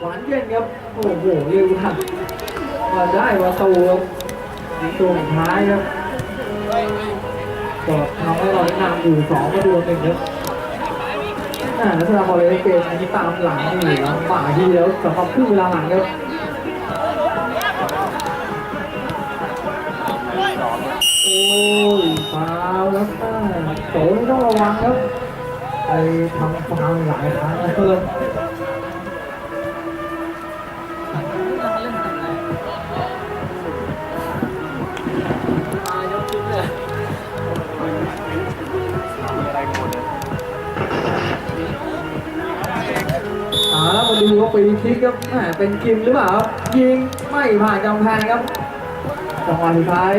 หวานเย็นครับ โอ้โหเร็วทันมาได้ประตูครับช่วงท้ายครับก็ทำให้เรานำอยู่สองประตูหนึ่งครับอ่าล้วสำหรับอลเลยเกมอันนี้ตามหลังนี่ลำบากทีเดียวสำหรับครึ่งเวลาหลังครับโอ้ยฟาวแล้วอ่าโตนี่ต้องระวังครับไปทำฟาวหลายครั้งแล้ว เข้าดูว่าปีคิกครับแหมเป็นกิมหรือเปล่าครับยิงไม่ผ่านกำแพงครับจังหวะสุดท้าย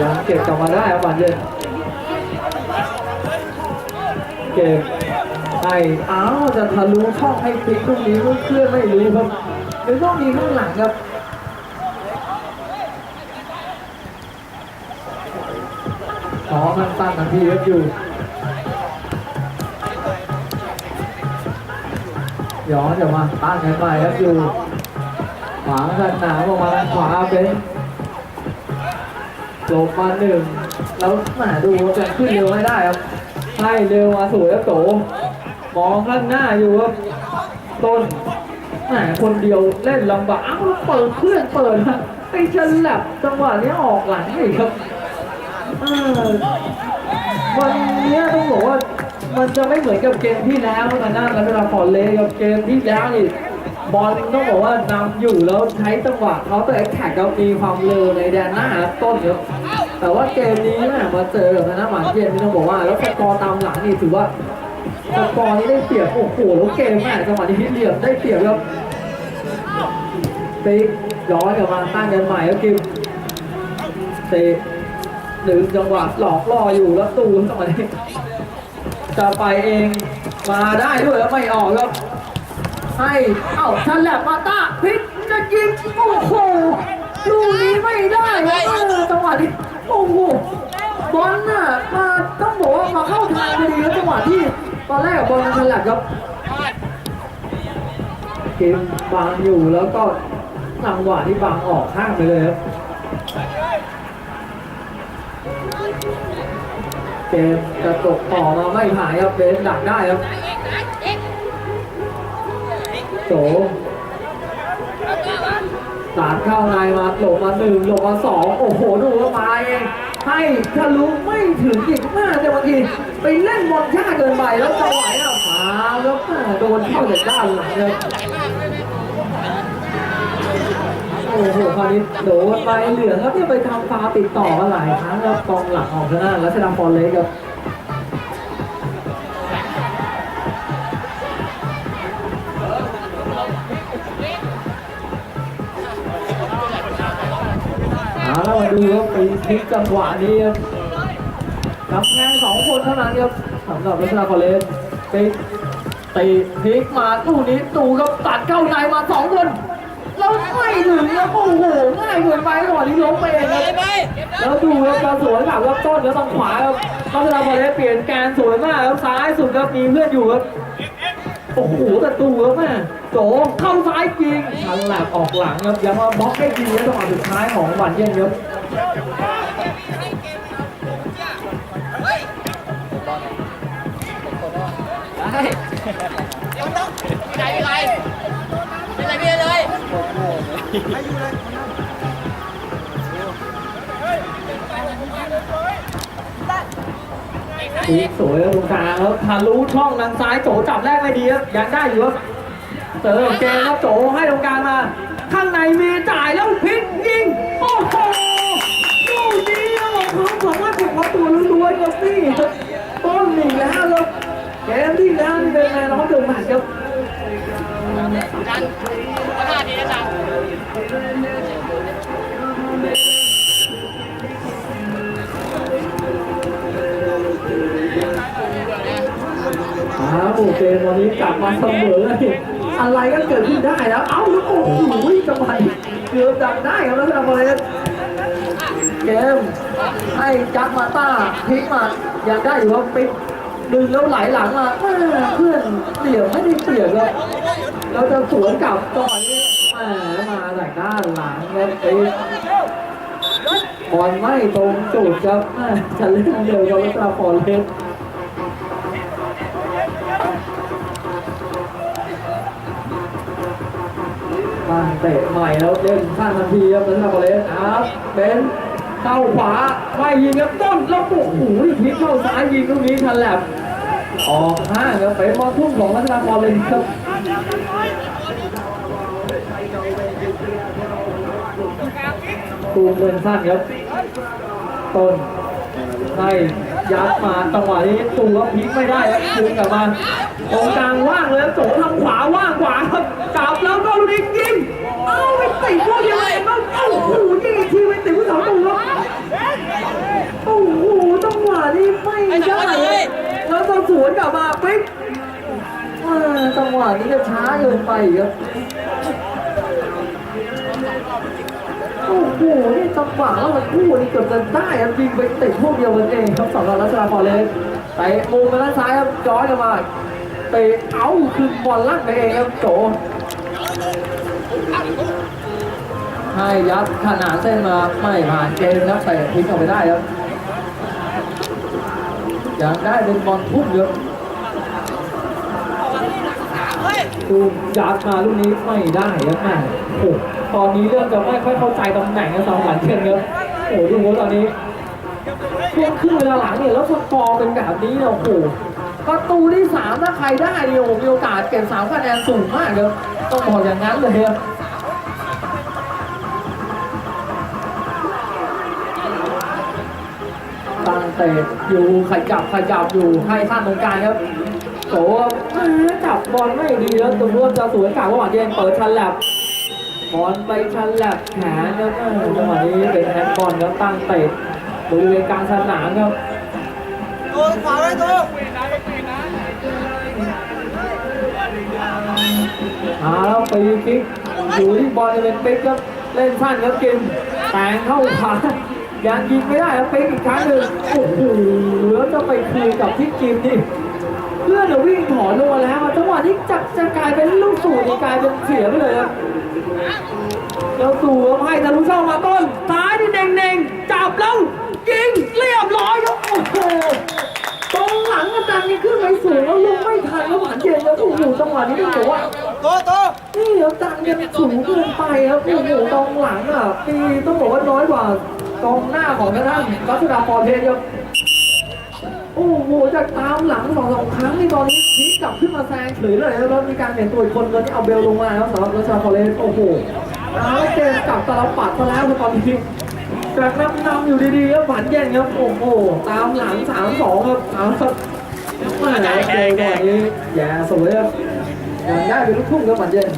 ยังเก็บกลับมาได้ครับบานเย็นเก็บไอ้อ้าวจะทะลุช่องให้พลิกตรงนี้เพื่อนไม่รู้ครับหรือต้องมีข้างหลังครับขอมันตั้งทันทีครับอยู่ ย้อนจะมาตั้งกันใหม่ครับอยู่ขวาสนาออกมาทางขวาเป็นลบมาหนึ่งแล้วแหมดูจะขึ้นเร็วไม่ได้ครับให้เร็วมาสวยครับโตมองข้างหน้าอยู่ครับต้นแหมคนเดียวเล่นลำบากอ้าวแล้วเปิดเพื่อนเปิดฮะไปฉลับจังหวะนี้ออกหลังอีกครับวันนี้ต้องบอกว่า มันจะไม่เหมือนกับเกมที่แล้วนะนะแล้วเวลาฟอร์เลกับเกมที่แล้วนี่บอลต้องบอกว่านำอยู่แล้วใช้จังหวะเขาแต่แท็กเรามีความเร็วในแดนหน้าต้นเยอะแต่ว่าเกมนี้นะมาเจอกับนะหวานเย็นนี่ต้องบอกว่า แล้วสกอร์ตามหลังนี่ถือว่าสกอร์นี้ได้เปรียบโอ้โหแล้วเกมแม่จังหวะที่เหลี่ยมได้เปรียบครับติ๊กย้อนกลับมาตั้งกันใหม่แล้วกิมตะหนึ่งจังหวะหลอกล่ออยู่แล้วตูนจังหวะนี้ จะไปเองมาได้ด้วยแล้วไม่ออกครับ ให้เอ้าทันแหลบมาต้าพลิกจะยิงโอ้โหลูกนี้ไม่ได้ครับเออจังหวะนี้โอ้โหบอลน่ะมาต้องบอกว่ามาเข้าทางพอดีแล้วจังหวะที่ตอนแรกกับบอลมันทันแหลบครับเกมบางอยู่แล้วก็จังหวะที่บางออกข้างไปเลยครับ เกมจะตกต่อมาไม่ผ่านครับเบนดักได้ครับโจสาดเข้าในมาหลบมาหนึ่งหลบมาสองโอ้โหดูว่ามาเองให้ทะลุไม่ถึงอีกมากแต่บางทีไปเล่นบอลช้าเกินไปแล้วจังหวะอะมาแล้วโดนเข้าจากด้านหลังเลย โอ้โหคราวนี้โดนไปเหลืองแล้วเนี่ยไปทำฟาวติดต่อกันหลายครั้งแล้วกองหลังของชนะรัชดาฟอนเล็กครับเอาแล้วมาดูครับปีพลิกจังหวะนี้ครับทำงานสองคนเท่านั้นครับสำหรับรัชดาคอลเลนไปตีพลิกมาตู้นี้ตูครับตัดเข้าในมาสองคน แล้วไม่ถึงครับโอ้โหง่ายเกินไปก่อนที่ล้มไปเองครับแล้วดูครับการสวนกลับครับต้นแล้วทางขวาครับรัชดาคอลเลนเปลี่ยนการสวยมากครับซ้ายสุดครับมีเพื่อนอยู่ครับโอ้โหแต่ตูครับแม่โจเข้าซ้ายยิงทันหลักออกหลังครับยังมาบล็อกได้ดีนะจังหวะสุดท้ายของหวานเย็นครับได้ไม่เป็นไรไม่ เลยทีสวยครับตรงกลางครับทะลุช่องทางซ้ายโจจับแรกไม่ดีครับยังได้อยู่ครับเจอเกมครับโจให้ตรงกลางมา ข้างในมีจ่ายแล้วพลิกยิง โอ้โหลูกนี้ครับของเขาสามารถถึงประตูล้วนๆครับนี่ต้นหนึ่งแล้วครับเกมที่แล้วนี่เป็นแมนน้องเดินมาครับ เกมวันนี้กลับมาเสมอเลยอะไรก็เกิดขึ้นได้แล้ว เอ้าแล้วโอ้โหจังหวะเกือบดักได้ครับแล้วทำอะไรเกมให้จักมาต้าพลิกมาอยังได้อยู่ครับปิดดึงแล้วไหลหลังมาเพื่อนเปลี่ยนไม่ได้เปลี่ยนครับแล้วจะสวนกลับต่อยแหมมาจากด้านหลังครับไปบอลไม่ตรงจุดครับจะเล่นเร็วกับวัชรพรเล็ก บ้าเตะใหม่แล้วเล่นสั้นทันทีครับวัชรพรเล็กครับเบนเข้าขวาไม่ยิงครับต้นแล้วโอ้โหพลิกเข้าซ้ายยิงลูกนี้ทันแลบออกข้างครับไปบอลทุ่มของวัชรพรเลยครับตูมเดินสั้นครับต้นให้ยัดมาจังหวะนี้ตูก็พลิกไม่ได้ครับคืนกลับมา ตรงกลางว่างเลยครับโจทางขวาว่างขวาครับจับแล้วก็ลูกนี้ยิงเอ้าไปติดพวกเดียวเองบเอ้าโอ้โหยิงอีกทีไปติดผู้สาวตูครับโอ้โหจังหวะนี้ไม่ได้เลยแล้วจะสวนกลับมาปิ๊กอ่าจังหวะนี้ก็ช้าเกินไปครับโอ้โหนี่จังหวะแล้วมันคู่นี่เกือบจะได้ครับยิงไปติดพวกเดียวกันเองครับสำหรับรัชดาพอเลยเตะมุมไปด้านซ้ายครับย้อยกลับมา ตะเอ้าคือบอลลั่นไปเองครับโจให้ยัดขนาดเส้นมาไม่ผ่านเกมครับเตะทิ้งออกไปได้ครับยังได้เป็นบอลทุ่มเยอะดูยัดมาลูกนี้ไม่ได้ครับแม่โอ้ตอนนี้เริ่มจะไม่ค่อยเข้าใจตำแหน่งของสองหลังเช่นครับโอ้ดูว่าตอนนี้ช่วงครึ่งเวลาหลังเนี่ยแล้วสกอร์เป็นแบบนี้เนี่ยโอ้โห ประตูที่สามถ้าใครได้เนี่ยโอ้โหมีโอกาสเก็บสามคะแนนสูงมากครับต้องบอกอย่างนั้นเลยครับตั้งเตะอยู่ขยับขยับอยู่ให้ท่านตรงกลางครับโตแหมจับบอลไม่ดีแล้วตัวร่วมจะสวยกล่าวว่าหวานเย็นเปิดชันแลบบอลไปชันแลบแขนครับเออจังหวะนี้เป็นแฮนด์บอลครับตั้งเตะบริเวณกลางสนามครับตัวขวาไว้ตัว เอาแล้วปีกิ๊กอยู่ที่บอลจะเป็นปิ๊กครับเล่นสั้นครับกิมแต่งเข้าขายังยิงไม่ได้ครับปิ๊กอีกครั้งหนึ่งโอ้โหแล้วจะไปคุยกับที่กิมนี่เพื่อนเราวิ่งถอนลงมาแล้วจังหวะนี้จะจะกลายเป็นลูกสูตรกลายเป็นเสียไปเลยครับแล้วสู่ครับให้ทะลุช่องมาต้นซ้ายที่เน่งๆจับแล้วยิงเรียบร้อยครับโอ้โหตรงหลังอาจารย์นี่ขึ้นไปสูงแล้วลงไม่ทันแล้วหวานเย็นแล้วโอ้โหจังหวะนี้ต้องบอกว่า ตัวตัวนี่อาจารย์ยังสูงเกินไปครับโอ้โหตรงหลังอะปีต้องบอกว่าน้อยกว่ากองหน้าของทางด้านรัชดาพรเพชรครับโอ้โหจากตามหลังสองสองครั้งในตอนนี้พลิกกลับขึ้นมาแซงเฉยเลยแล้วมีการเปลี่ยนตัวอีกคนตอนนี้เอาเบลลงมาแล้วสำหรับรัชดาพอเลนโอ้โหแล้วเกมกลับตลปัดซะแล้วตอนนี้จากนำนำอยู่ดีๆแล้วฝันแย่งครับโอ้โหตามหลังสามสองครับเอาครับมาแล้วเกมก่อนนี้แย่สวยครับ ยังได้เป็นลูกทุ่งครับฝันแย่ง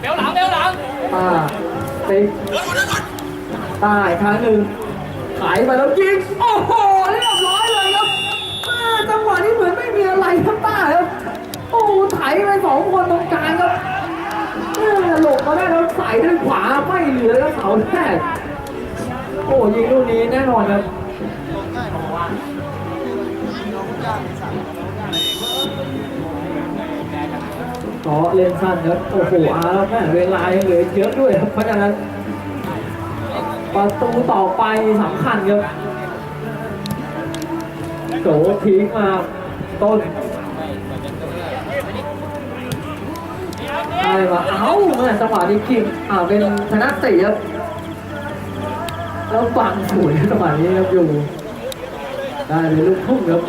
เบลหลังเบลหลังป้าติ๊กตายครั้งหนึ่งไขไปแล้วยิงโอ้โหเรียบร้อยเลยครับป้าจังหวะนี้เหมือนไม่มีอะไรครับป้าครับโอ้โหไถไปสองคนตรงกลางครับเออหลบมาได้แล้วใส่ด้วยขวาไม่เหลือแล้วเสาแรกโอ้ยิงลูกนี้แน่นอนครับ ต่อเล่นสั้นครับโอ้โหอาแล้วแม่เวลายังเหลือเยอะด้วยครับเพราะฉะนั้น ประตูต่อไปสำคัญครับโจทิ้งมาต้นอะได้มาเอ้าแม่จังหวะนี้กินอ่าเป็นธนติครับแล้วฟังสวยจังหวะนี้ครับอยู่ ได้เลยลูกทุ่งครับ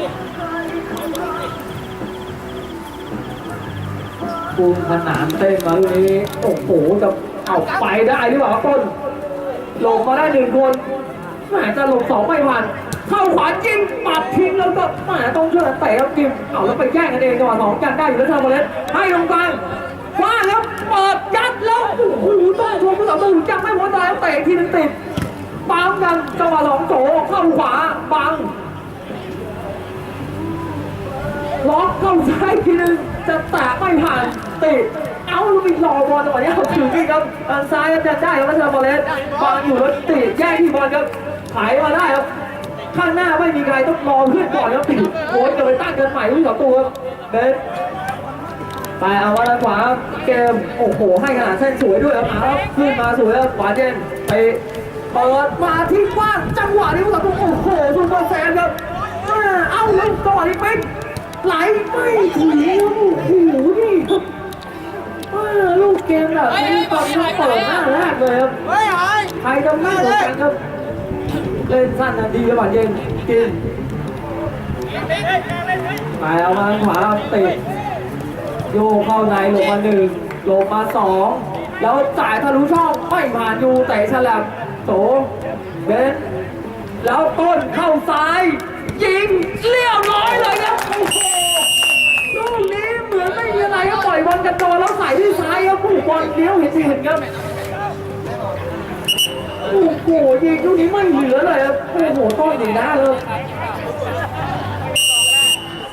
ปูมขนานเต้นมาลูกนี้โอ้โหจะเอาไปได้หรือเปล่าครับต้นหลบมาได้หนึ่งคนแหมจะหลบสองไม่ผ่านเข้าขวายิงปัดทิ้งแล้วก็แหมต้องช่วยเตะครับกิมเอาแล้วไปแย่งกันเองจังหวะสองกันได้อยู่แล้วชาโบเลสให้ตรงกลางว้าแล้วเปิดยัดแล้วโอ้โหต้องชมผู้ต่อสู้ยังไม่หมดตายแล้วเตะทีนึงติดปั๊มกันจังหวะสองโจเข้าขวาบัง ล็อกเข้าซ้ายทีนึงจะแตะไม่ผ่านติดเอ้าลูกอีกรอบอลจังหวะนี้เอาถึงอีกครับทางซ้ายครับจะได้ครับวัชรบอลเลสบังอยู่แล้วติดแย่งที่บอลครับไถมาได้ครับข้างหน้าไม่มีใครต้องรอเพื่อนก่อนแล้วติดโอยจะไปตั้งเกันใหม่ที่สองตัวครับเบสไปเอาว่าด้านขวาเกมโอ้โหให้ขนาดเส้นสวยด้วยครับเอาขึ้นมาสวยครับขวาเจนไปเปิดมาที่กว้างจังหวะนี้ผู้ต่อสู้โอ้โหซูเปอร์แซนครับเอาแล้วจังหวะนี้เป็น ไหลไม่ถึงครับโอ้โหนี่ครับอ่าลูกเกมแบบนี้ตอนนี้เปิดหน้าแรกเลยครับเฮ้ยหายใครจะไม่เหมือนกันครับเล่นสั้นนาทีแล้วบาเย็นกินไปเอามาขวาติดโยเข้าในลงมาหนึ่งลงมาสองแล้วจ่ายทะลุช่องไม่ผ่านยูเตะฉลับโตเบนแล้วต้นเข้าซ้าย ยิงเรียบร้อยเลยครับโอ้โหลูกนี้เหมือนไม่มีอะไรก็ป ล่อยบอลกระโดดแล้วใส่ที่ซ้ายครับผู้บอลเลี้ยวเห็นเห็นครับโอ้โหยิงลูกนี้ไม่เหลือเลยครับโอ้โหต้นหนีหน้าเลย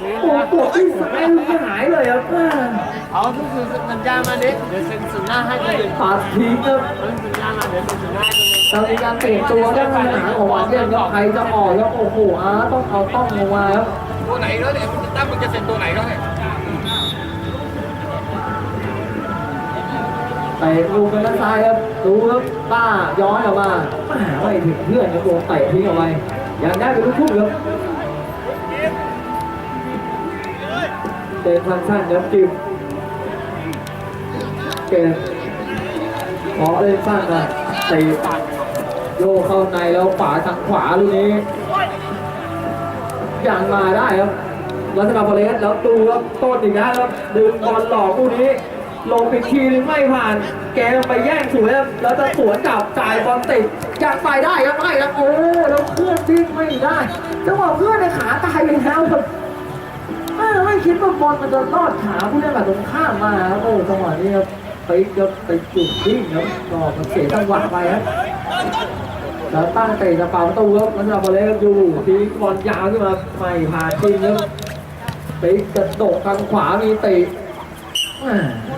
โอ้โหปวดที่ซ้ายมันหายเลยครับเอาทุกคนสัญญามาดิเดี๋ยวเซ็นสัญญาให้คนอื่นตัดทิ้งครับสัญญามาเดี๋ยวเซ็นสัญญาให้คนอื่นตอนนี้การเปลี่ยนตัวได้ปัญหาของวันเย็นครับใครจะออกครับโอ้โหอาต้องเอาต้องลงมาครับตัวไหนแล้วเนี่ยมึงจะตั้งมึงจะเซ็นตัวไหนแล้วเนี่ย เตะลูกไปด้านซ้ายครับดูครับต้าย้อนออกมาอ่าไม่ถึงเพื่อนครับโดนเตะทิ้งเอาไว้ยังได้เป็นลูกทุ่งครับเตะสั้นๆครับจิมเกมขอเล่นสั้นนะตีโยเข้าในแล้วฝาทางขวาลูกนี้ยังมาได้ครับลักษณะพอเลสแล้วตูครับต้นอีกนะครับดึงบอลหลอกลูกนี้ ลงไปทีนึงไม่ผ่าน แกไปแย่งสวยแล้วจะสวนกลับจ่ายบอลติดอยากไปได้ครับไม่ครับโอ้แล้วเคลื่อนทิ้งไม่ได้จังหวะเพื่อนในขาตายไปแล้วครับเออไม่คิดว่าบอลมันจะลอดขาผู้เล่นแบบตรงข้ามมาครับโอ้จังหวะนี้ครับไปก็ไปจุดวิ่งครับก็มันเสียจังหวะไปครับแล้วตั้งเตะจะเป่าประตูครับแล้วจะบอลเล็กอยู่ทีบอลยาวขึ้นมาไม่ผ่านจริงครับไปกระโดดทางขวามีเตะ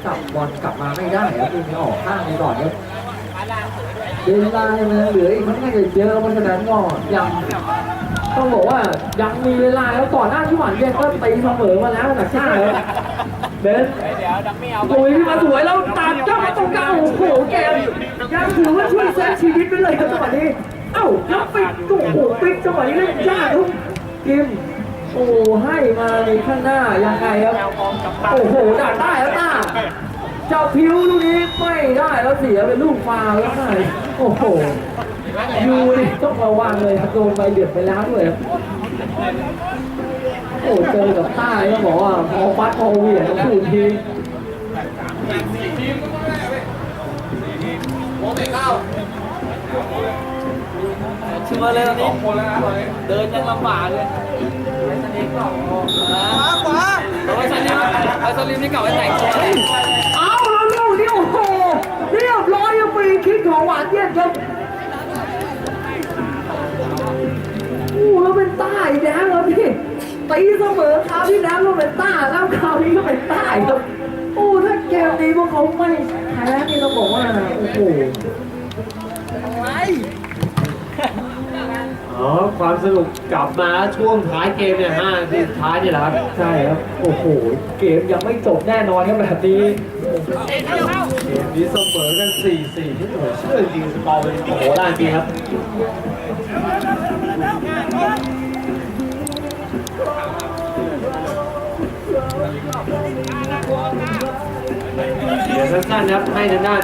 กลับบอลกลับมาไม่ได้ครับทีนี้ออกข้างไปก่อนครับเวลายังเหลืออีกมันไม่เยอะเพราะฉะนั้นก็ยังต้องบอกว่ายังมีเวลาแล้วก่อนหน้าที่หวานเย็นก็ตีเสมอมาแล้วจากชาติแล้วเบนเดี๋ยวดังไม่เอาลุยมาสวยแล้วตัดเจ้ามาตรงกลางโอ้โหเกมยังถือว่าช่วยเซฟชีวิตไปเลยครับจังหวะนี้ เอ้าแล้วปิดโอ้โหปิดจังหวะนี้เล่นยากครับกิม โอ้ให้มาในข้างหน้ายังไงครับโอ้โหดักได้แล้วต้าเจ้าพิ้วลูกนี้ไม่ได้แล้วเสียเป็นลูกฟาวแล้วไงโอ้โหยูนี่ต้องระวังเลยครับโดนใบเหลืองไปแล้วด้วยครับโอ้เจอกับใต้ก็บอกว่าพอฟัดพอเหวี่ยงต้องพูดทีโมไม่เข้าเชื่อเลยตอนนี้เดินยังลำบากเลย ขวาขวาไอ้สลิมไอ้สลิมนี่เก่าไอ้แต่งตัวเอาแล้วลูกนี่โอ้โหเรียบร้อยยังฟรีคิกของหวานเย็นครับโอ้แล้วเป็นใต้อีกแล้วพี่ตีเสมอคราวที่แล้วก็เป็นใต้แล้วคราวนี้ก็เป็นใต้ครับโอ้ถ้าเกมนี้พวกเขาไม่แพ้นี่ต้องบอกว่าโอ้โห อ๋อ ความสนุกกลับมาช่วงท้ายเกมเนี่ยห้านาทีสุดท้ายนี่แหละครับ ใช่ครับ โอ้โห เกมยังไม่จบแน่นอนครับแบบนี้เกมนี้เสมอกัน4-4ที่ผมเชื่อจริงสกอร์เป็นโอ้โหล่าจริงครับเดี๋ยวสั้นๆครับให้ทางด้าน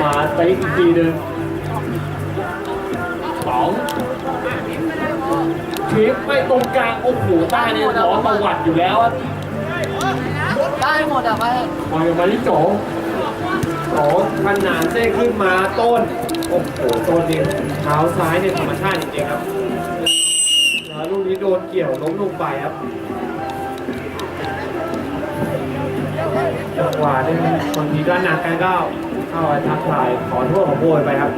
มาเตะอีกทีหนึ่ง สองทีมไม่ตรงกลางโอ้โหใต้เนี่ยร้อนประวัติอยู่แล้วอะได้หมดอะไปบอลกลับมาที่โจโจขนานเส้ขึ้นมาต้นโอ้โหต้นเนี่ยเท้าซ้ายเนี่ยธรรมชาติจริงๆครับแล้วลูกนี้โดนเกี่ยวล้มลงไปครับจังหวะนี่บางทีก็หนักกันก็เข้าไปทักทายขอโทษขอโพยไปครับ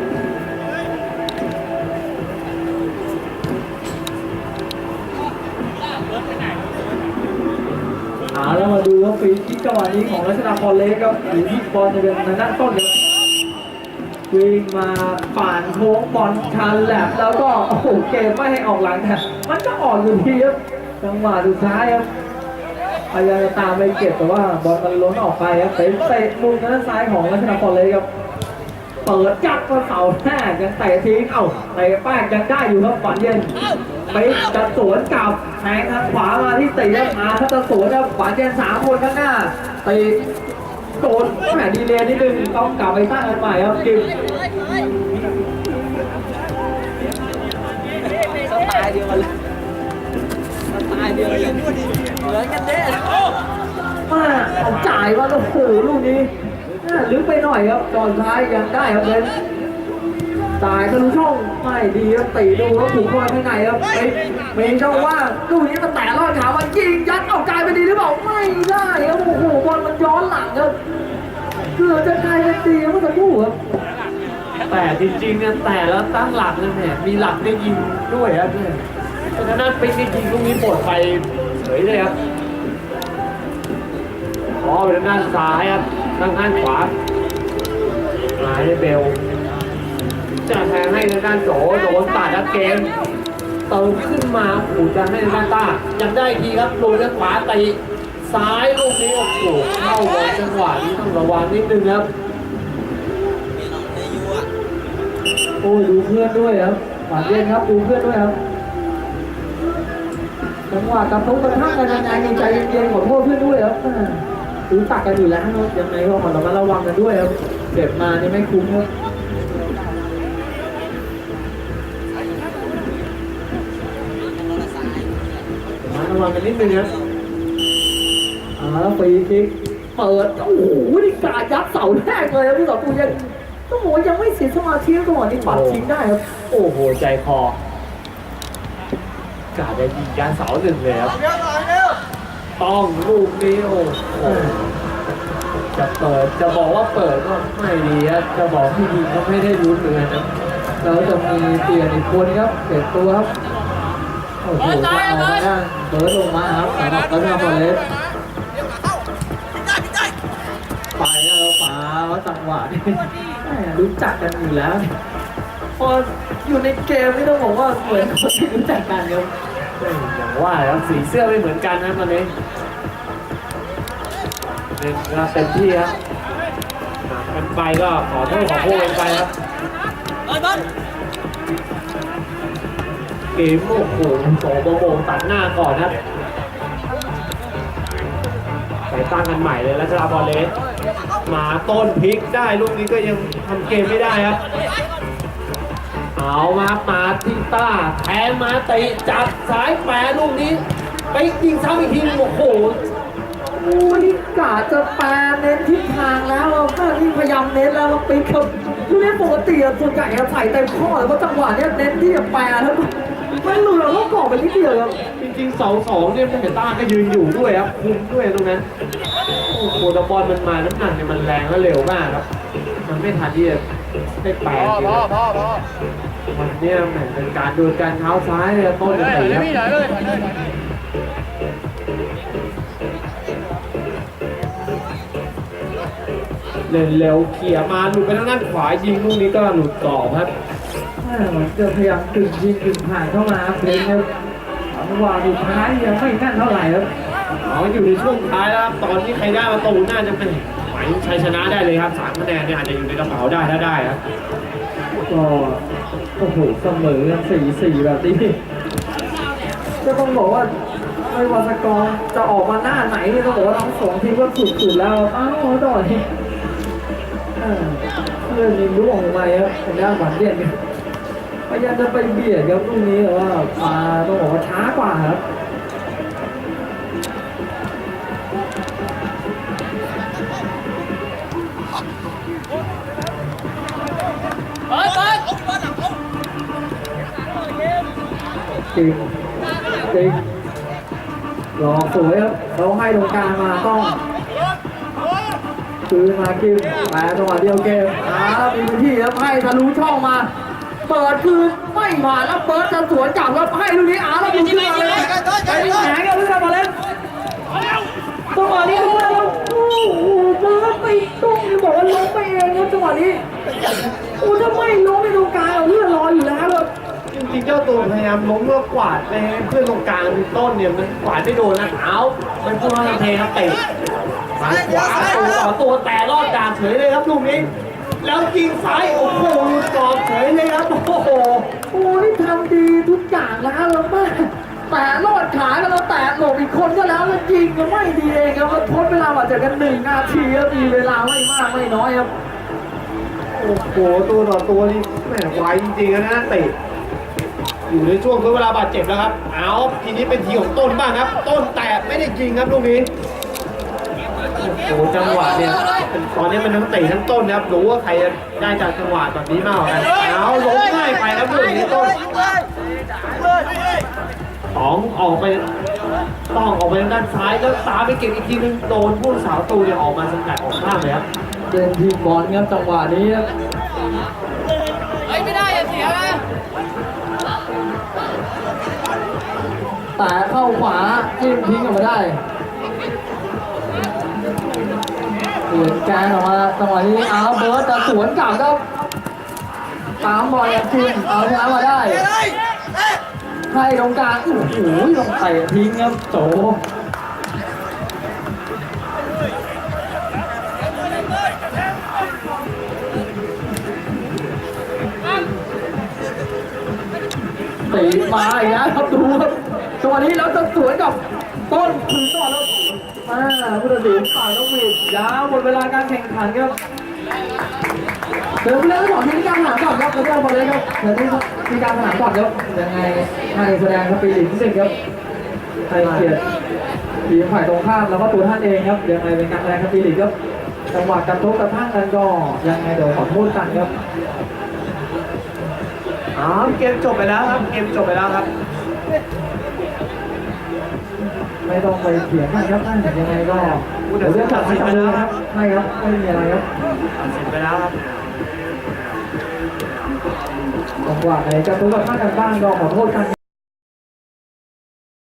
เอาแล้วมาดูว่าฟรีคิกจังหวะนี้ของรัชนาพรเล็กครับหรือที่บอลจะเป็นทางด้านต้นครับวิ่งมาป่านโค้งบอลชันแหลบแล้วก็โอ้โหเกมไม่ให้ออกหลังแต่มันก็ออกอยู่ทีครับจังหวะสุดท้ายครับพยายามจะตามไปเก็บแต่ว่าบอลมันล้นออกไปครับเตะเตะมุมด้านซ้ายของรัชนาพรเลยครับ เปิดจับก็เสาแท้ยังเตะทิ้งเอ้าเตะแป้งยังได้อยู่ครับฝันเย็นไปจะสวนกลับแทงทางขวามาที่ตีครับมาถ้าจะสวนครับฝันเย็นสามคนข้างหน้าตีโดนแหมดีเลยนิดนึงต้องกลับไปตั้งกันใหม่ครับกิมสไตล์เดียวกันเลยสไตล์เดียวกันเลยเหมือนกันเด้มาเอาจ่ายมาโอ้โหลูกนี้น่า ลึกไปหน่อยครับจอนท้ายยังได้ครับเบนตายทะลุช่องไม่ดีครับตีดูแล้วถูกเข้าไปข้างในครับเอ้ยเมย์ช่องว่างลูกนี้มันแตะลอดขามันยิงยัดเอาจ่ายไปดีหรือเปล่าไม่ได้ครับโอ้โหบอลมันย้อนหลังครับเกือบจะกลายเป็นตีเมื่อสักครู่ครับแต่จริงๆเนี่ยแต่แล้วตั้งหลักเลยแหมมีหลักได้ยิงด้วยครับเนี่ยเพราะฉะนั้นปิ๊กนี่ยิงลูกนี้ปลดไปเฉยเลยครับอ๋อไปทางด้านซ้ายครับ ทางด้านขวาหายเบลจะแทงให้ทางด้านโสโดนตัดแล้วเกมเติมขึ้นมาโอ้โหจะให้ทางด้านต้ายังได้อีกทีครับลงด้านขวาตีซ้ายลูกนี้โอ้โหเข้าบอลจังหวะนี้ต้องระวังนิดนึงครับโอ้ดูเพื่อนด้วยครับหวานเย็นครับดูเพื่อนด้วยครับจังหวะกระทบกระทั่งกันยังไงยใจเย็นๆขอโทษเพื่อนด้วยครับ รู้ตักกันอยู่แล้วยังไงก็ขอระมัดระวังกันด้วยครับเจ็บมานี่ไม่คุ้มครับระมัดระวังกันนิดนึงครับอ่าฟรีคิกเปิดโอ้โหนี่กายัดเสาแรกเลยครับพี่ต่อปูยังต้องบอกว่ายังไม่เสียสมาธิก่อนนี่ปัดทิ้งได้ครับ โอ้โหใจคอกาได้ยิงยานเสาหนึ่งเลยครับ ต้องลูกนี้โอ้โหจะเปิดจะบอกว่าเปิดก็ไม่ดีครับจะบอกที่ยิงก็ไม่ได้รู้เลยนะแล้วจะมีเปลี่ยนอีกคนครับเปลี่ยนตัวครับโอ้โหจะเอาไม่ได้เบิร์ดลงมาครับสำหรับรัตนาบอลเลสไปแล้วเราป๋าว่าจังหวะนี่แหม่รู้จักกันอยู่แล้วพออยู่ในเกมนี่ต้องบอกว่าเหมือนคนที่รู้จักกันครับ อ้ยอย่างว่าครับสีเสื้อไม่เหมือนกันนะตอนนี้เล่นก็เต็มที่ครับหนักกันไปก็ขอโทษขอโทษกันไปครับเอ้ยบอลเกมโอ้โหโสโมโมงตัดหน้าก่อนครับไปตั้งกันใหม่เลยแล้วชลาบอลเลสมาต้นพลิกได้ลูกนี้ก็ยังทำเกมไม่ได้ครับ เอามามาที่ต้าแทงมาตีจับสายแปรลูกนี้ ไปยิงซ้ำอีกทีนึงโอ้โหโอ้ยนี่กาจะแปลเน้นทิศทางแล้วอะก็ที่พยายามเน้นแล้วมาปิ๊กครับลูกนี้ปกติอะส่วนใหญ่อะใส่เต็มข้อแต่ว่าจังหวะเนี้ยเน้นที่จะแปลแล้วไม่หลุดเราก็กรอบไปนิดเดียวครับจริงๆเสาสองเนี่ยเป็นต้าก็ยืนอยู่ด้วยครับคุมด้วยตรงนั้นโอ้โหแต่บอลมันมาน้ำหนักเนี่ยมันแรงและเร็วมากครับ มันไม่ทันที่จะได้แปลงจริงครับ มันเนี่ยแหมเป็นการโดนการเท้าซ้ายเลยต้นจะตีครับเล่นเร็วเขี่ยมาหลุดไปทางด้านขวายิงลูกนี้ก็หลุดกรอบครับแม่เหมือนจะพยายามดึงยิงดึงผ่านเข้ามาเพลงครับจังหวะสุดท้ายยังไม่แน่นเท่าไหร่ครับเอาอยู่ในช่วงท้ายแล้วครับตอนที่ใครได้ประตูน่าจะเป็นหมายชัยชนะได้เลยครับสามคะแนนเนี่ยอาจจะอยู่ในกระเป๋าได้ถ้าได้ครับก็โอ้โหเสมอกันสี่สี่แบบนี้ก็ต้องบอกว่าไม่ว่าสกอร์จะออกมาหน้าไหนนี่ต้องบอกว่าทั้งสองทีมก็สุดๆแล้วอ้าวดอยเรื่องนี้ร่วงลงมาครับทางด้านหวานเด่นเนี่ยพยายามจะไปเบียดครับลูกนี้แต่ว่ามาต้องบอกว่าช้ากว่าครับ จริงจริงหลอกสวยครับเราให้ตรงกลางมาต้องคืนมากิมแต่จังหวะเดียวเกมอ่ามีพื้นที่ครับให้ทะลุช่องมา เปิดคืนไม่ผ่าแล้วเปิดจะสวนกลับแล้วให้ลูกนี้อาแล้วดูขึ้นมาเลยไปแหงกันเพื่อนบอลเล่นจังหวะนี้ดูแล้วโอ้โหเปิดไปตุ้งนี่บอกว่าล้มไปเองครับจังหวะนี้โอ้ถ้าไม่ล้มในตรงกลางเลือดลออยู่แล้วครับ จริงๆเจ้าตัวพยายามล้มเมื่อกวาดไปเพื่อนตรงกลางต้นเนี่ยมันกวาดไม่โดนนะเอาไปพูดว่าเทครับเตะซ้ายขวาตัวต่อตัวแต่รอดดางเฉยเลยครับลูกนี้ แล้วยิงซ้ายโอ้โหลุดกรอบเฉยเลยครับโอ้โหโอ้นี่ทำดีทุกอย่างแล้วแล้วแม่แต่รอดขาแล้วแตะหลบอีกคนก็แล้วแล้วยิงก็ไม่ดีเองครับทดเวลาบาดเจ็บกันหนึ่งนาทีครับมีเวลาไม่มากไม่น้อยครับโอ้โหตัวต่อตัวนี่แหมไวจริงๆนะนักเตะ อยู่ในช่วงทดเวลาบาดเจ็บแล้วครับ เอาทีนี้เป็นทีของต้นบ้างครับ ต้นแตะไม่ได้ยิงครับลูกนี้ โอ้โหจังหวะเนี่ยเป็นตอนนี้มันทั้งเตะทั้งต้นนะครับรู้ว่าใครจะได้จากจังหวะแบบนี้มากกว่ากันเอาล้มง่ายไปครับลูกนี้ต้นสองออกไปต้องออกไปทางด้านซ้ายแล้วตามไปเก็บอีกทีนึงโดนผู้สาวตูเนี่ยออกมาสกัดออกข้างเลยครับเป็นทีมบอลครับจังหวะนี้ครับ เฮ้ยไม่ได้อย่าเสียนะ แต่เข้าขวาจิ้มทิ้งออกมาได้เปลี่ยนแกนออกมาจังหวะนี้เอาเบิร์ดจะสวนกลับครับตามบอลครับจิ้มเอาชนะมาได้ให้ตรงกลางโอ้โหลงเตะทิ้งครับโจ ตีมาอีกแล้วครับดูครับจังหวะนี้แล้วจะสวนกับต้นถือต่อแล้วมาผู้ตัดสินฝ่ายนกหวีดยาวหมดเวลาการแข่งขันครับเดี๋ยวเรื่องของที่การสนาก่อนครับเรื่องพอลเลยครับเดี๋ยวที่การสนาก่อนครับยังไงให้แสดงครับปีหลิงสิครับให้เกียรติทีมฝ่ายตรงข้ามแล้วก็ตัวท่านเองครับยังไงเป็นการแสดงครับปีหลิงครับจังหวะกระทบกระทั่งกันก็ยังไงเดี๋ยวขอโทษกันครับ อ๋อเกมจบไปแล้วครับ เกมจบไปแล้วครับ ไม่ต้องไปเถียงกันครับท่านยังไงก็เดี๋ยวเรื่องตัดสินไปเลยครับให้ครับไม่มีอะไรครับตัดสินไปแล้วครับจังหวะไหนกระทบกระทั่งกันบ้างก็ขอโทษกัน